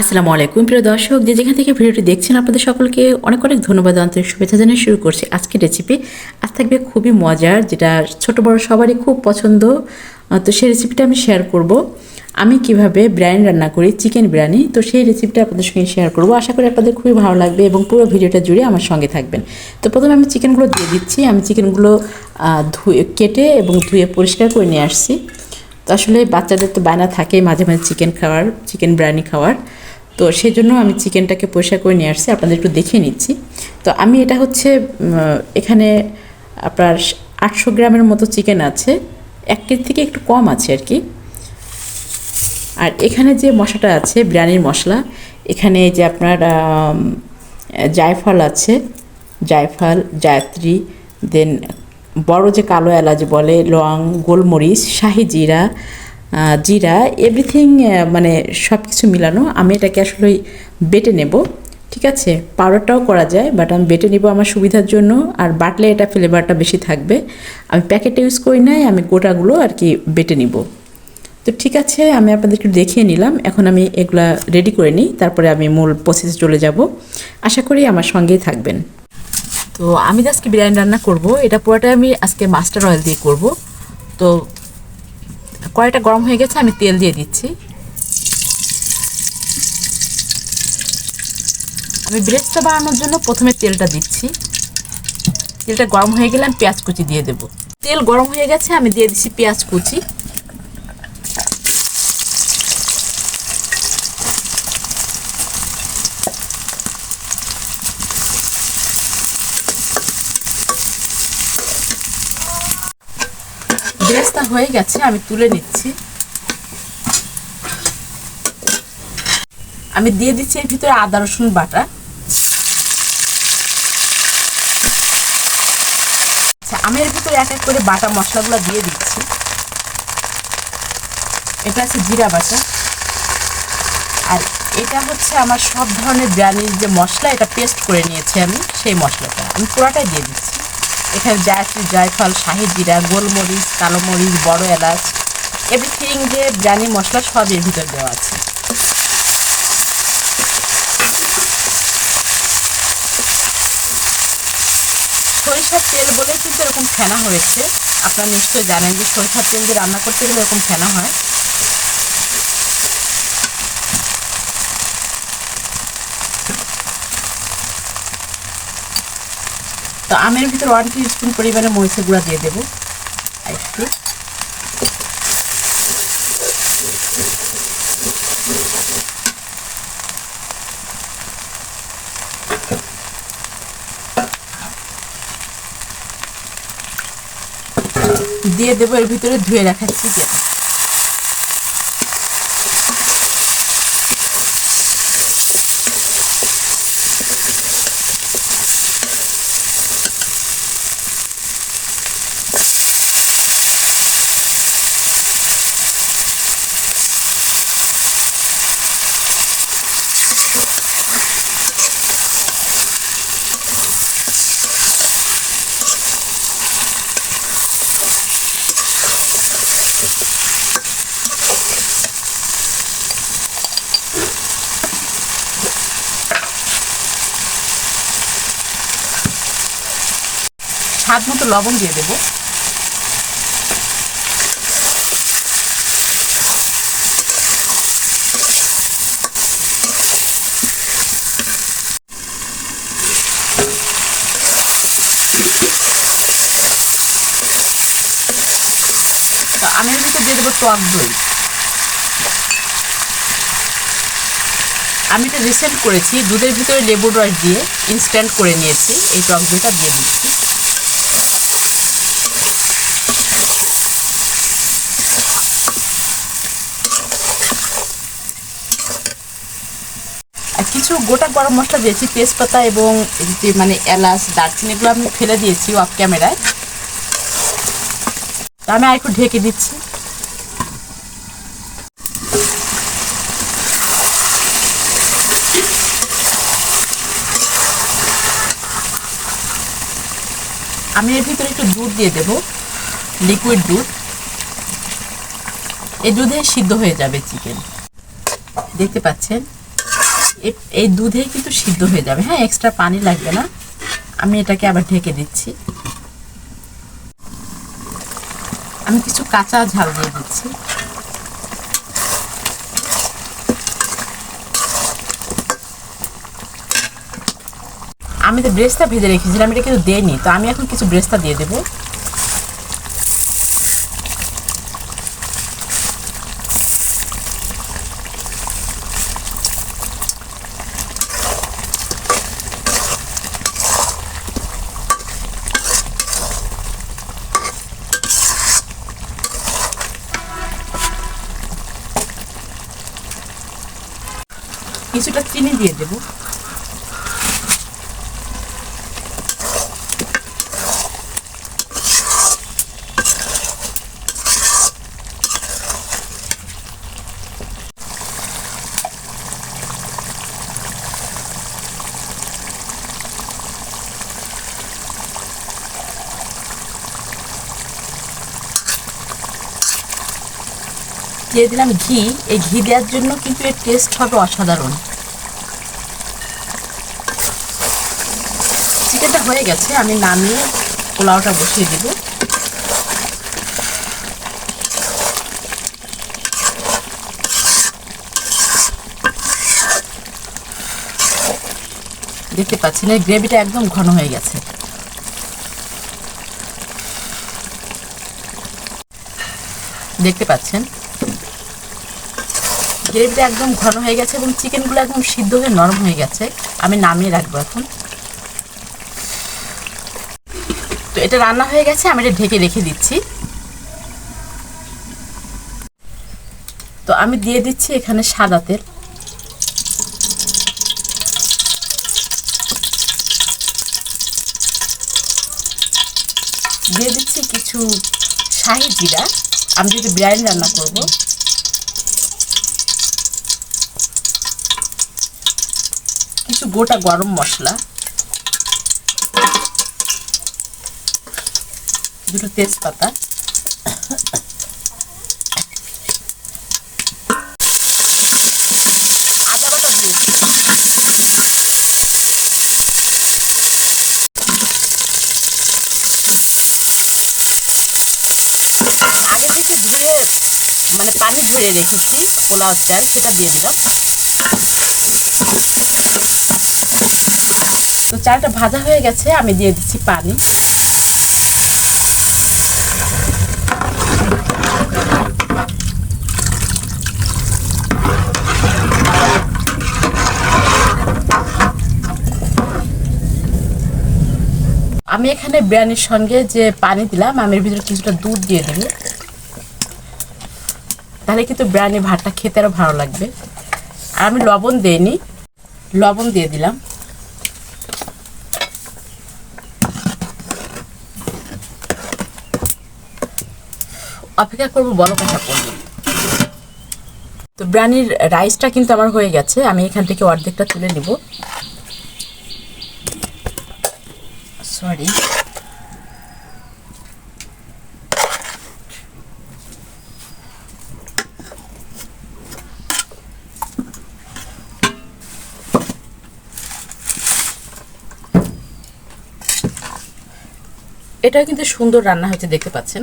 আসসালামু আলাইকুম, প্রিয় দর্শক। যে যেখান থেকে ভিডিওটি দেখছেন, আপনাদের সকলকে অনেক অনেক ধন্যবাদ, আন্তরিক শুভেচ্ছা জানিয়ে শুরু করছি আজকের রেসিপি আজ থাকবে খুবই মজার, যেটা ছোট বড় সবারই খুব পছন্দ। তো সেই রেসিপিটা আমি শেয়ার করব। আমি কীভাবে বিরিয়ানি রান্না করি চিকেন বিরিয়ানি তো সেই রেসিপিটা আপনাদের সঙ্গে শেয়ার করব। আশা করি আপনাদের খুবই ভালো লাগবে এবং পুরো ভিডিওটা জুড়ে আমার সঙ্গে থাকবেন। তো প্রথমে আমি চিকেনগুলো দিয়ে দিচ্ছি। আমি চিকেনগুলো ধুয়ে, কেটে এবং ধুয়ে পরিষ্কার করে নিয়ে আসছি। তো আসলে বাচ্চাদের তো বায়না থাকে মাঝে মাঝে চিকেন খাওয়ার চিকেন বিরিয়ানি খাওয়ার। তো সেই জন্য আমি চিকেনটাকে পরিষ্কার করে নিয়ে আসছি, আপনাদের একটু দেখিয়ে নিচ্ছি। তো আমি এটা হচ্ছে এখানে আপনার আটশো গ্রামের মতো চিকেন আছে। এক কেজি থেকে একটু কম আছে আর কি। আর এখানে যে মশলাটা আছে, বিরিয়ানির মশলা, এখানে যে আপনার জায়ফল আছে, জায়ফল, জায়ত্রী, দেন বড় যে কালো এলাচ বলে, লং, গোলমরিচ, শাহি জিরা জিরা এভরিথিং মানে সব কিছু মিলানো, আমি এটাকে আসলে বেটে নেব, ঠিক আছে? পাউডারটাও করা যায় বাট আমি বেটে নিব আমার সুবিধার জন্য, আর বাটলে এটা ফ্লেভারটা বেশি থাকবে। আমি প্যাকেটে ইউজ করি নাই, আমি গোটাগুলো আর কি বেটে নিব। তো ঠিক আছে, আমি আপনাদেরকে দেখিয়ে নিলাম, এখন আমি এগুলা রেডি করে নিই, তারপরে আমি মূল প্রসেসে চলে যাব। আশা করি আমার সঙ্গেই থাকবেন। তো আমি যে আজকে বিরিয়ানি রান্না করব, এটা পুরোটা আমি আজকে মাস্টার অয়েল দিয়ে করব। তো কড়াইটা গরম হয়ে গেছে, আমি তেল দিয়ে দিচ্ছি। আমি ব্রেস্টটা বানানোর জন্য প্রথমে তেলটা দিচ্ছি। তেলটা গরম হয়ে গেলে আমি পেঁয়াজ কুচি দিয়ে দেবো। তেল গরম হয়ে গেছে, আমি দিয়ে দিচ্ছি পেঁয়াজ কুচি। হয়ে গেছে, আমি তুলে নিচ্ছি। আমি দিয়ে দিচ্ছি এর ভিতরে আদা, রসুন বাটা। আচ্ছা আমি এর ভিতরে এক এক করে বাটা মশলাগুলো দিয়ে দিচ্ছি। এটা আছে জিরা বাটা। আর এটা হচ্ছে আমার সব ধরনের বিরিয়ানির যে মশলা, এটা পেস্ট করে নিয়েছি আমি, সেই মশলাটা। আমি পুরোটাই দিয়ে দিচ্ছি। এখানে জায়ত্রী জয়ফল, শাহি জিরা, গোলমরিচ কালো মরিচ বড় এলাচ এভরিথিং যে বিরিয়ানি, মশলা সব এর ভিতর দেওয়া আছে। সরিষার তেল বলে কিন্তু এরকম ফেনা হয়েছে। আপনারা নিশ্চয়ই জানেন যে সরিষার তেল দিয়ে রান্না করতে গেলে এরকম ফেনা হয়। তো আমের ভিতরে ওয়ান টি স্পুন পরিমাণে মরিচের গুঁড়া দিয়ে দেবো। একটু। দিয়ে দেবো এর ভিতরে ধুয়ে রাখা চিকেন। স্বাদ মতো লবণ দিয়ে দেবো। আমি ভিতরে দিয়ে দেবো টক দই। আমি এটা রিসেন্ট করেছি, দুধের ভিতরে লেবুর রস দিয়ে ইনস্ট্যান্ট করে নিয়েছি, এই টক দইটা দিয়ে দিচ্ছি আর কিছু গোটা গরম মশলা দিয়েছি, তেজপাতা এবং যে মানে এলাচ, দারচিনি, এগুলো আমি ফেলে দিয়েছি অফ ক্যামেরায় আমি আর একটু ঢেকে দিচ্ছি। আমি এর ভিতরে একটু দুধ দিয়ে দেব লিকুইড দুধ। এই দুধে সিদ্ধ হয়ে যাবে চিকেন দেখতে পাচ্ছেন? এই দুধে কিন্তু সিদ্ধ হয়ে যাবে। হ্যাঁ এক্সট্রা পানি লাগবে না। আমি এটাকে আবার ঢেকে দিচ্ছি। আমি কিছু কাঁচা ঝাল দিয়ে দিচ্ছি। আমি তো ব্রেস্তা ভেজে রেখেছিলাম, এটা কিন্তু দেয়নি তো আমি এখন কিছু ব্রেস্তা দিয়ে দেবো। কিছুটা চিনি দিয়ে দেবো। দিয়ে দিলাম ঘি। এই ঘি দেওয়ার জন্য কিন্তু এর টেস্ট হবে অসাধারণ। চিকেনটা হয়ে গেছে, আমি নামিয়ে পোলাওটা বসিয়ে দিব। দেখতে পাচ্ছেন, এই গ্রেভিটা একদম ঘন হয়ে গেছে। দেখতে পাচ্ছেন গ্রেভিটা একদম ঘন হয়ে গেছে এবং চিকেনগুলো একদম সিদ্ধ হয়ে নরম হয়ে গেছে। আমি নামিয়ে রাখব এখন। তো এটা রান্না হয়ে গেছে, আমি এটা ঢেকে রেখে দিচ্ছি। তো আমি দিয়ে দিচ্ছি এখানে সাদা তেল। দিয়ে দিচ্ছি কিছু শাহি জিরা। আমি যদি বিরিয়ানি রান্না করব কিছু গোটা গরম মশলা, দুটো তেজপাতা, আদা আগে থেকে ধুয়ে মানে পানি ধরে রেখেছি পোলাও চাল সেটা দিয়ে দিলাম। তো চালটা ভাজা হয়ে গেছে, আমি দিয়ে দিচ্ছি পানি। আমি এখানে বিরিয়ানির সঙ্গে যে পানি দিলাম, আমি এর ভিতরে কিছুটা দুধ দিয়ে দেবো। তাহলে কিন্তু বিরিয়ানি ভাতটা খেতে আরও ভালো লাগবে। আর আমি লবণ দিইনি, লবণ দিয়ে দিলাম। অপেক্ষা করব বড় কথা করব তো বিরিয়ানির রাইসটা কিন্তু আমার হয়ে গেছে, আমি এখান থেকে অর্ধেকটা তুলে নিব। সরি এটাও কিন্তু সুন্দর রান্না হয়েছে, দেখতে পাচ্ছেন।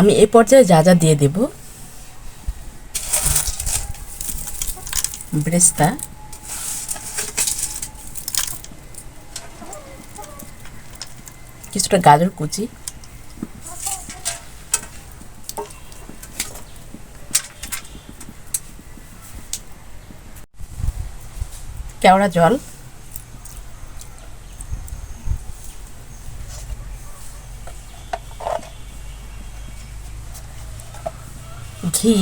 আমি এই পর্যায়ে যা যা দিয়ে দেব। ব্রেস্তা। কিছুটা গাজর কুচি। কেওড়া জল। ঘি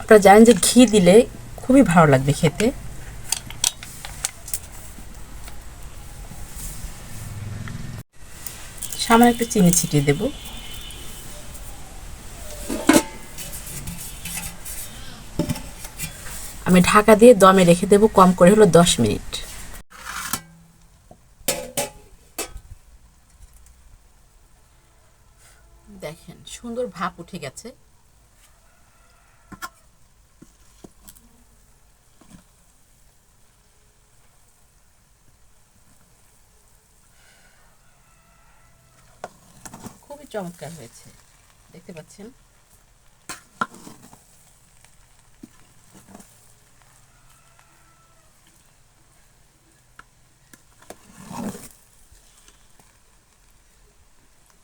আপনারা জানেন যে ঘি দিলে খুবই ভালো লাগবে খেতে। সামান্য একটু চিনি ছিটিয়ে দেব। আমি ঢাকা দিয়ে দমে রেখে দেব কম করে হলো দশ মিনিট। ভাপ উঠে গেছে। খুবই চমৎকার হয়েছে। দেখতে পাচ্ছেন?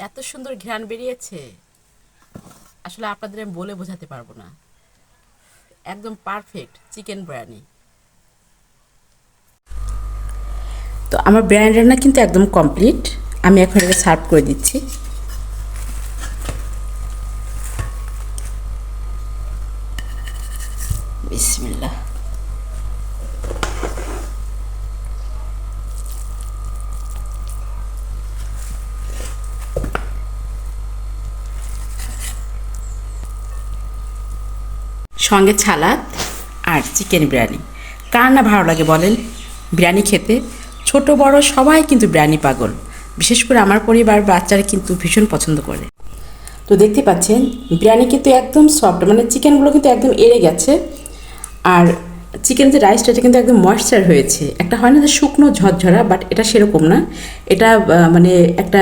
এত সুন্দর ঘ্রাণ বেরিয়েছে। আসলে আপনাদের আমি বলে বোঝাতে পারব না। একদম পারফেক্ট চিকেন বিরিয়ানি তো আমার বিরিয়ানি রান্না কিন্তু একদম কমপ্লিট আমি এখন এটা সার্ভ করে দিচ্ছি। বিসমিল্লাহ। সঙ্গে ছালাদ আর চিকেন বিরিয়ানি। কার না ভালো লাগে বলেন? বিরিয়ানি খেতে। ছোট, বড় সবাই কিন্তু বিরিয়ানি পাগল। বিশেষ করে আমার পরিবার, বাচ্চারা কিন্তু ভীষণ পছন্দ করে। তো দেখতে পাচ্ছেন, বিরিয়ানি কিন্তু একদম সফট মানে চিকেনগুলো কিন্তু একদম এড়ে গেছে। আর চিকেন যে রাইসটা এটা কিন্তু একদম ময়েশ্চার হয়েছে। একটা হয় না যে শুকনো ঝরঝরা বাট এটা সেরকম না। এটা মানে একটা,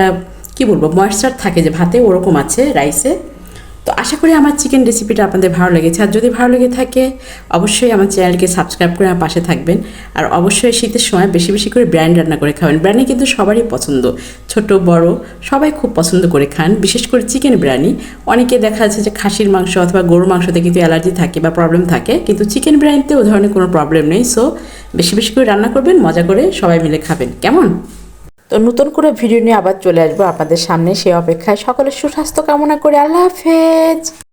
কি বলব ময়েশ্চার থাকে যে ভাতে, ওরকম আছে রাইসে তো আশা করি আমার চিকেন রেসিপিটা আপনাদের ভালো লেগেছে। আর যদি ভালো লেগে থাকে, অবশ্যই আমার চ্যানেলকে সাবস্ক্রাইব করে আমার পাশে থাকবেন। আর অবশ্যই শীতের সময় বেশি বেশি করে ব্র্যান্ড রান্না করে খাবেন। বিরিয়ানি কিন্তু সবারই পছন্দ। ছোট, বড়, সবাই খুব পছন্দ করে খান। বিশেষ করে চিকেন বিরিয়ানি অনেকে দেখা যাচ্ছে যে খাসির মাংস অথবা গরুর মাংসতে কিন্তু অ্যালার্জি থাকে বা প্রবলেম থাকে, কিন্তু চিকেন বিরিয়ানিতে ও ধরনের কোনো প্রবলেম নেই। সো বেশি বেশি করে রান্না করবেন, মজা করে সবাই মিলে খাবেন। কেমন? তো নতুন করে ভিডিও নিয়ে আবার চলে আসব আপনাদের সামনে। সে অপেক্ষায় সকলের সুস্বাস্থ্য কামনা করে আল্লাহ হাফেজ।